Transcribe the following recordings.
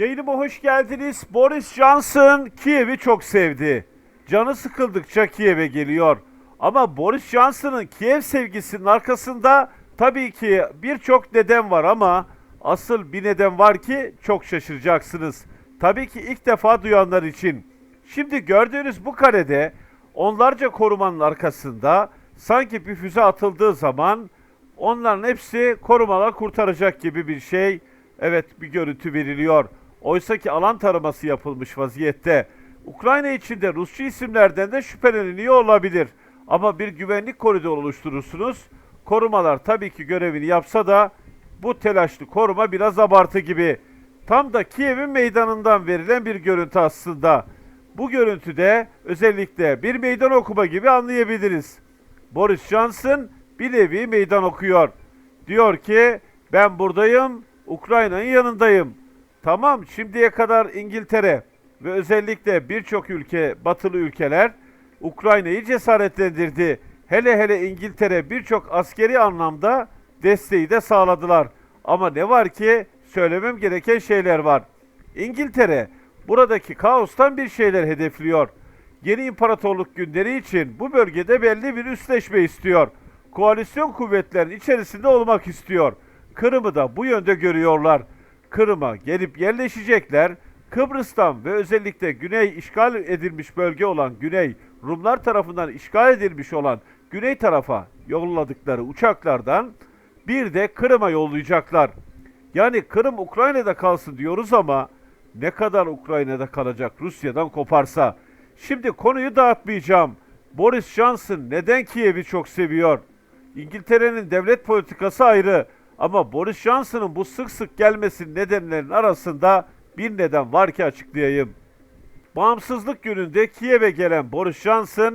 Yayınıma hoş geldiniz. Boris Johnson Kiev'i çok sevdi. Canı sıkıldıkça Kiev'e geliyor. Ama Boris Johnson'ın Kiev sevgisinin arkasında tabii ki birçok neden var ama asıl bir neden var ki çok şaşıracaksınız. Tabii ki ilk defa duyanlar için. Şimdi gördüğünüz bu karede onlarca korumanın arkasında sanki bir füze atıldığı zaman onların hepsi korumalar kurtaracak gibi bir şey. Evet bir görüntü veriliyor. Oysa ki alan taraması yapılmış vaziyette. Ukrayna içinde Rusça isimlerden de şüpheleniliyor olabilir. Ama bir güvenlik koridoru oluşturursunuz. Korumalar tabii ki görevini yapsa da bu telaşlı koruma biraz abartı gibi. Tam da Kiev'in meydanından verilen bir görüntü aslında. Bu görüntüde özellikle bir meydan okuma gibi anlayabiliriz. Boris Johnson bir nevi meydan okuyor. Diyor ki ben buradayım, Ukrayna'nın yanındayım. Tamam şimdiye kadar İngiltere ve özellikle birçok ülke, batılı ülkeler Ukrayna'yı cesaretlendirdi. Hele hele İngiltere birçok askeri anlamda desteği de sağladılar. Ama ne var ki söylemem gereken şeyler var. İngiltere buradaki kaostan bir şeyler hedefliyor. Yeni imparatorluk günleri için bu bölgede belli bir üsleşme istiyor. Koalisyon kuvvetlerin içerisinde olmak istiyor. Kırım'ı da bu yönde görüyorlar. Kırım'a gelip yerleşecekler. Kıbrıs'tan ve özellikle güney işgal edilmiş bölge olan güney Rumlar tarafından işgal edilmiş olan güney tarafa yolladıkları uçaklardan bir de Kırım'a yollayacaklar. Yani Kırım Ukrayna'da kalsın diyoruz ama ne kadar Ukrayna'da kalacak Rusya'dan koparsa. Şimdi konuyu dağıtmayacağım. Boris Johnson neden Kiev'i çok seviyor? İngiltere'nin devlet politikası ayrı ama Boris Johnson'ın bu sık sık gelmesinin nedenlerinin arasında bir neden var ki açıklayayım. Bağımsızlık gününde Kiev'e gelen Boris Johnson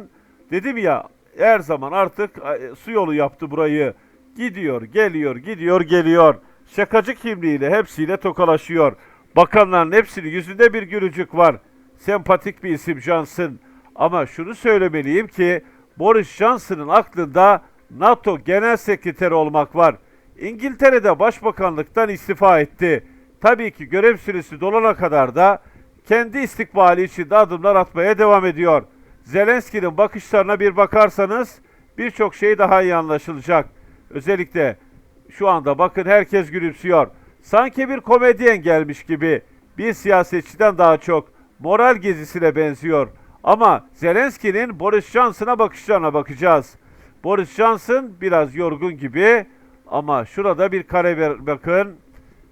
dedim ya her zaman artık e, su yolu yaptı burayı. Gidiyor, geliyor, gidiyor, geliyor. Şakacı kimliğiyle hepsiyle tokalaşıyor. Bakanların hepsinin yüzünde bir gülücük var. Sempatik bir isim Johnson. Ama şunu söylemeliyim ki Boris Johnson'ın aklında NATO Genel Sekreteri olmak var. İngiltere'de başbakanlıktan istifa etti. Tabii ki görev süresi dolana kadar da kendi istikbali için de adımlar atmaya devam ediyor. Zelenski'nin bakışlarına bir bakarsanız birçok şey daha iyi anlaşılacak. Özellikle şu anda bakın herkes gülümsüyor. Sanki bir komedyen gelmiş gibi bir siyasetçiden daha çok moral gezisine benziyor. Ama Zelenski'nin Boris Johnson'a bakışlarına bakacağız. Boris Johnson biraz yorgun gibi ama şurada bir kare ver, bakın.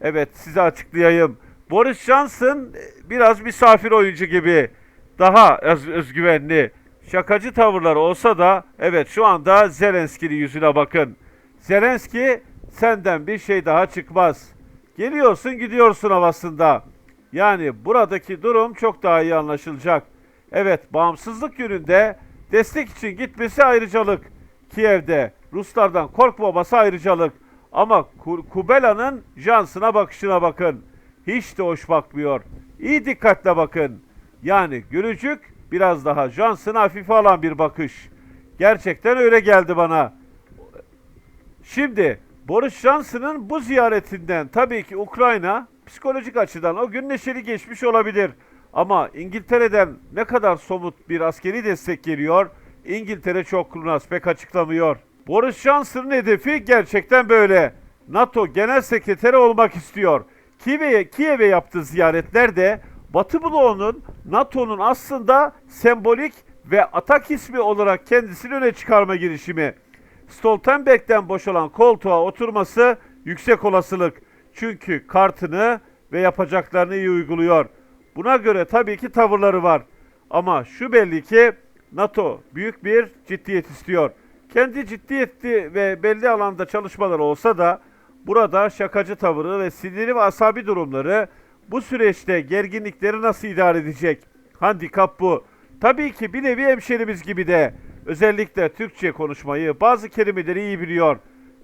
Evet size açıklayayım. Boris Johnson e, biraz misafir oyuncu gibi. Daha öz, özgüvenli. Şakacı tavırları olsa da evet şu anda Zelenski'nin yüzüne bakın. Zelenski senden bir şey daha çıkmaz. Geliyorsun gidiyorsun havasında. Yani buradaki durum çok daha iyi anlaşılacak. Evet bağımsızlık gününde destek için gitmesi ayrıcalık. Kiev'de Ruslardan korkmaması ayrıcalık. Ama Ku- Kubela'nın Johnson'a bakışına bakın. Hiç de hoş bakmıyor. İyi dikkatle bakın. Yani gülücük biraz daha Johnson'a hafife alan bir bakış. Gerçekten öyle geldi bana. Şimdi Boris Johnson'ın bu ziyaretinden tabii ki Ukrayna psikolojik açıdan o gün neşeli geçmiş olabilir. Ama İngiltere'den ne kadar somut bir askeri destek geliyor İngiltere çok kurnaz pek açıklamıyor. Boris Johnson'ın hedefi gerçekten böyle. NATO Genel Sekreteri olmak istiyor. Kiev'e Kiev'e yaptığı ziyaretler de Batı bloğunun NATO'nun aslında sembolik ve atak ismi olarak kendisini öne çıkarma girişimi. Stoltenberg'den boşalan koltuğa oturması yüksek olasılık. Çünkü kartını ve yapacaklarını iyi uyguluyor. Buna göre tabii ki tavırları var. Ama şu belli ki NATO büyük bir ciddiyet istiyor. Kendi ciddiyetli ve belli alanda çalışmalar olsa da burada şakacı tavırı ve sinirli ve asabi durumları bu süreçte gerginlikleri nasıl idare edecek? Handikap bu. Tabii ki bir nevi hemşerimiz gibi de özellikle Türkçe konuşmayı, bazı kelimeleri iyi biliyor.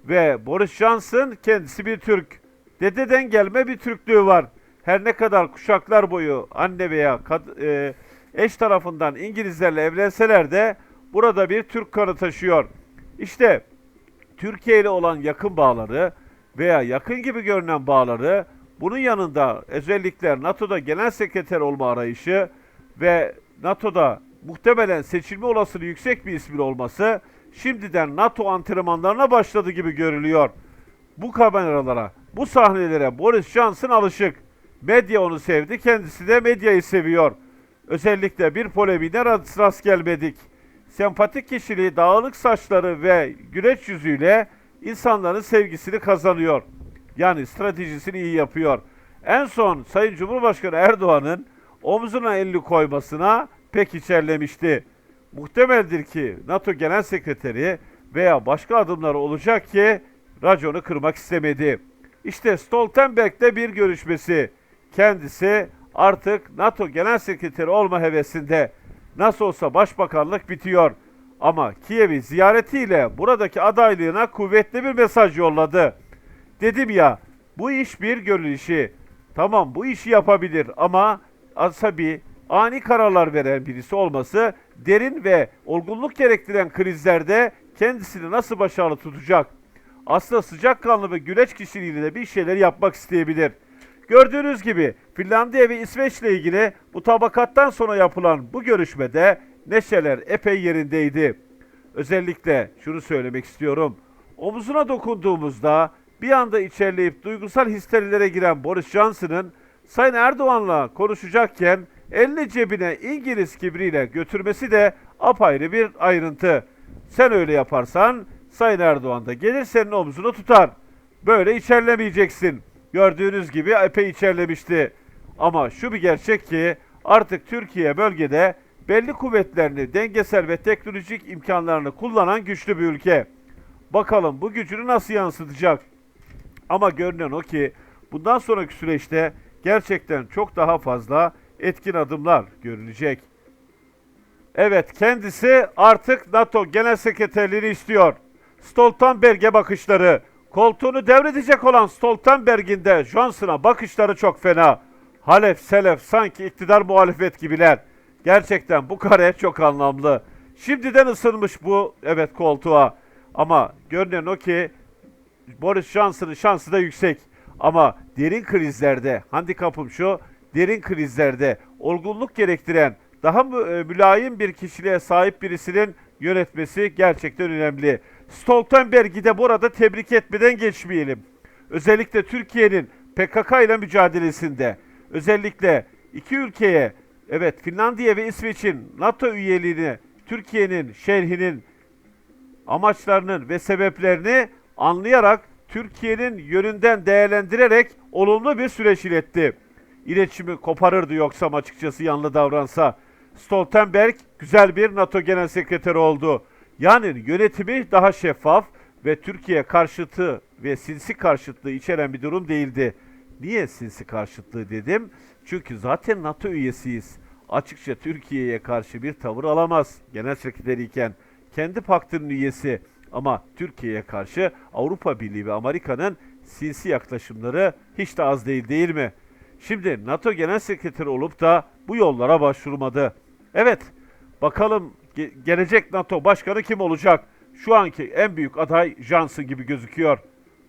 Ve Boris Johnson kendisi bir Türk. Dededen gelme bir Türklüğü var. Her ne kadar kuşaklar boyu anne veya kad- e, eş tarafından İngilizlerle evlenseler de burada bir Türk kanı taşıyor. İşte Türkiye ile olan yakın bağları veya yakın gibi görünen bağları Bunun yanında özellikle NATO'da genel sekreter olma arayışı ve NATO'da muhtemelen seçilme olasılığı yüksek bir ismin olması şimdiden NATO antrenmanlarına başladı gibi görülüyor. Bu kameralara, bu sahnelere Boris Johnson alışık. Medya onu sevdi, kendisi de medyayı seviyor. Özellikle bir polemiğine rast gelmedik. Sempatik kişiliği, dağınık saçları ve güneş yüzüyle insanların sevgisini kazanıyor. Yani stratejisini iyi yapıyor. En son Sayın Cumhurbaşkanı Erdoğan'ın omzuna elini koymasına pek içerlemişti. Muhtemeldir ki NATO Genel Sekreteri veya başka adımlar olacak ki raconu kırmak istemedi. İşte Stoltenberg'de bir görüşmesi. Kendisi artık NATO Genel Sekreteri olma hevesinde. Nasıl olsa başbakanlık bitiyor. Ama Kiev'i ziyaretiyle buradaki adaylığına kuvvetli bir mesaj yolladı. Dedim ya bu iş bir gönül işi. Tamam bu işi yapabilir ama asabi, ani kararlar veren birisi olması derin ve olgunluk gerektiren krizlerde kendisini nasıl başarılı tutacak? Aslında sıcakkanlı ve güleç kişiliğiyle de bir şeyler yapmak isteyebilir. Gördüğünüz gibi Finlandiya ve İsveç ile ilgili bu tabakattan sonra yapılan bu görüşmede neşeler epey yerindeydi. Özellikle şunu söylemek istiyorum. Omuzuna dokunduğumuzda bir anda içerleyip duygusal histerilere giren Boris Johnson'ın Sayın Erdoğan'la konuşacakken elini cebine İngiliz kibriyle götürmesi de apayrı bir ayrıntı. Sen öyle yaparsan Sayın Erdoğan da gelir senin omzunu tutar. Böyle içerlemeyeceksin. Gördüğünüz gibi epey içerlemişti. Ama şu bir gerçek ki artık Türkiye bölgede belli kuvvetlerini, dengesel ve teknolojik imkanlarını kullanan güçlü bir ülke. Bakalım bu gücünü nasıl yansıtacak? Ama görünen o ki bundan sonraki süreçte gerçekten çok daha fazla etkin adımlar görülecek. Evet kendisi artık NATO Genel Sekreterliğini istiyor. Stoltenberg'e bakışları, koltuğunu devredecek olan Stoltenberg'in de Johnson'a bakışları çok fena. Halef selef sanki iktidar muhalefet gibiler. Gerçekten bu kare çok anlamlı. Şimdiden ısınmış bu evet koltuğa. Ama görünen o ki Boris Johnson'ın şansı da yüksek. Ama derin krizlerde, handikapım şu, derin krizlerde olgunluk gerektiren, daha e, mülayim bir kişiliğe sahip birisinin yönetmesi gerçekten önemli. Stoltenberg'i de burada tebrik etmeden geçmeyelim. Özellikle Türkiye'nin PKK ile mücadelesinde, özellikle iki ülkeye, evet Finlandiya ve İsveç'in NATO üyeliğini, Türkiye'nin şerhinin, amaçlarının ve sebeplerini anlayarak Türkiye'nin yönünden değerlendirerek olumlu bir süreç iletti. İletişimi koparırdı yoksam açıkçası yanlı davransa. Stoltenberg güzel bir NATO Genel Sekreteri oldu. Yani yönetimi daha şeffaf ve Türkiye karşıtı ve sinsi karşıtlığı içeren bir durum değildi. Niye sinsi karşıtlığı dedim? Çünkü zaten NATO üyesiyiz. Açıkça Türkiye'ye karşı bir tavır alamaz genel sekreteriyken. Kendi paktının üyesi ama Türkiye'ye karşı Avrupa Birliği ve Amerika'nın sinsi yaklaşımları hiç de az değil değil mi? Şimdi NATO Genel Sekreteri olup da bu yollara başvurmadı. Evet, bakalım ge- gelecek NATO Başkanı kim olacak? Şu anki en büyük aday Johnson gibi gözüküyor.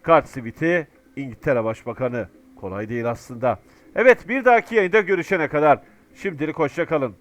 Kart Siviti, İngiltere Başbakanı. Kolay değil aslında. Evet, bir dahaki yayında görüşene kadar şimdilik hoşça kalın.